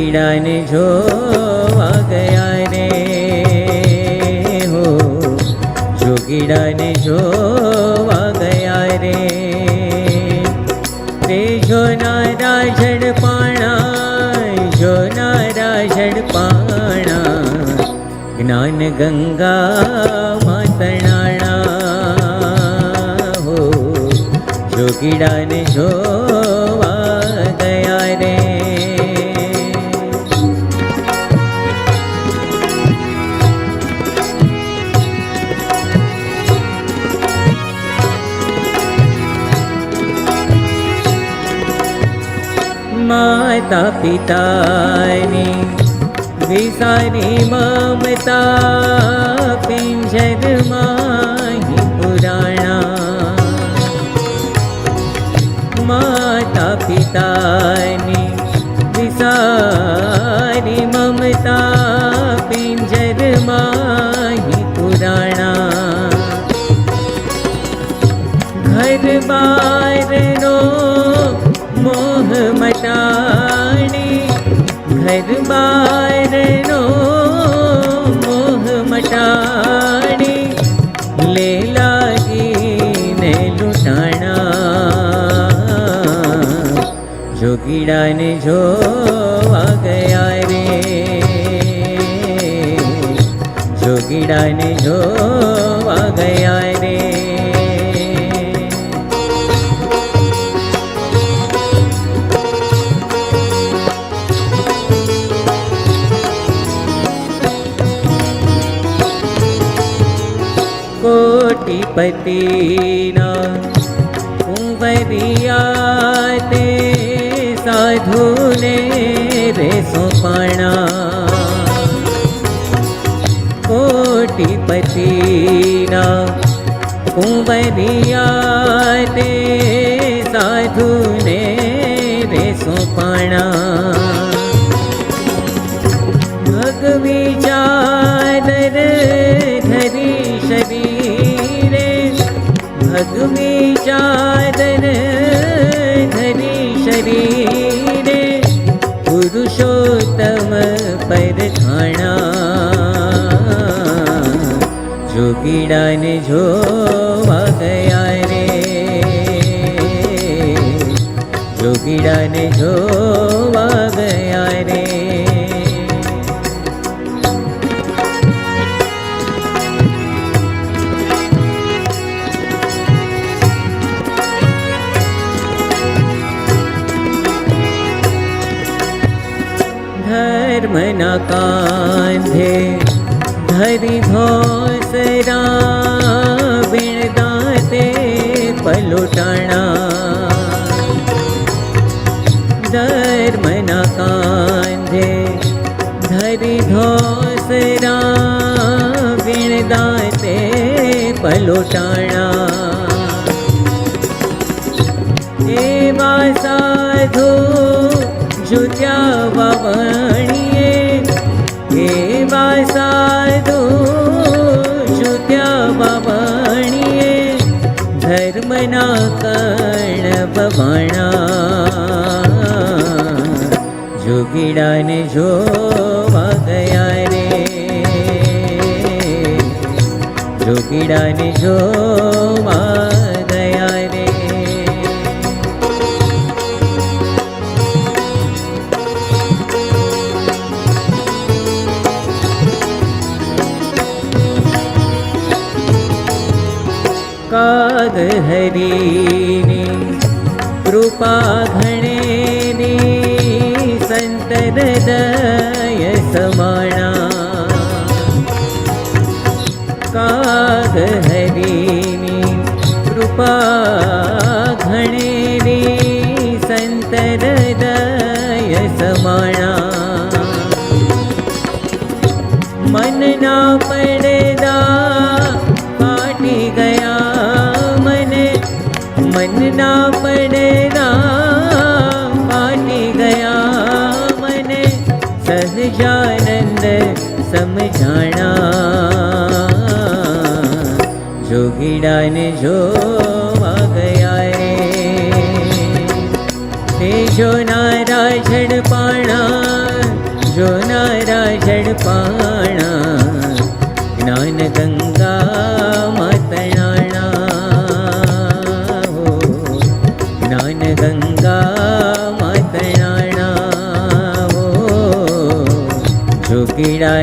જોગીડાને જોવા ગયા રે. હો જોગીડાને જોવા ગયા રે. રે જોનારા ઝડપાણા જોનારા ઝડપાણા જ્ઞાન ગંગા માતણાણા. હો જોગીડાને જોવા માતા પિતાની વિસારી મમતા પિંજરમાં પુરાણા. માતા પિતાની જોગીડાને જોવા ગયા રે. જોગીડાને જોવા ગયા રે. કોટિપતિના સાધુને રે સોપણા કોટીપતિના કુંવરિયા તે સાધુને રે સોપણા ભગવી ચાદર ધરી શરીરે ભગવી ચાદર ધરી શરીરે પુરુષોત્તમ પરખાણા જોગીડાને જોવા ગયા રે જોગીડાને જોવા ધર્મના કાંધે ધરી ભોસરા વીણદાતે પલોટાણા ધર્મના કાંધે ધરી ધોસરા વીણદાતે પલોટાણા એવા સાધુ જુત્યા વાવણીએ એવા સાધુ જુત્યા વાવણીએ ધર્મના જોગીડાને જોવા ગયા રે. જોગીડાને જોવા काग हरिणी कृपा सन्त समाणा। का हरिणी कृपाणेनि सन्त समाणा। મનના પડદા ફાટી ગયા મને સહજાનંદ સમજાણા જોગીડાને જોવા ગયા રે તે જોનારા ઝડપાણા જોનારા ઝડપાણા ગંગા માતણાણા હો જોગીડા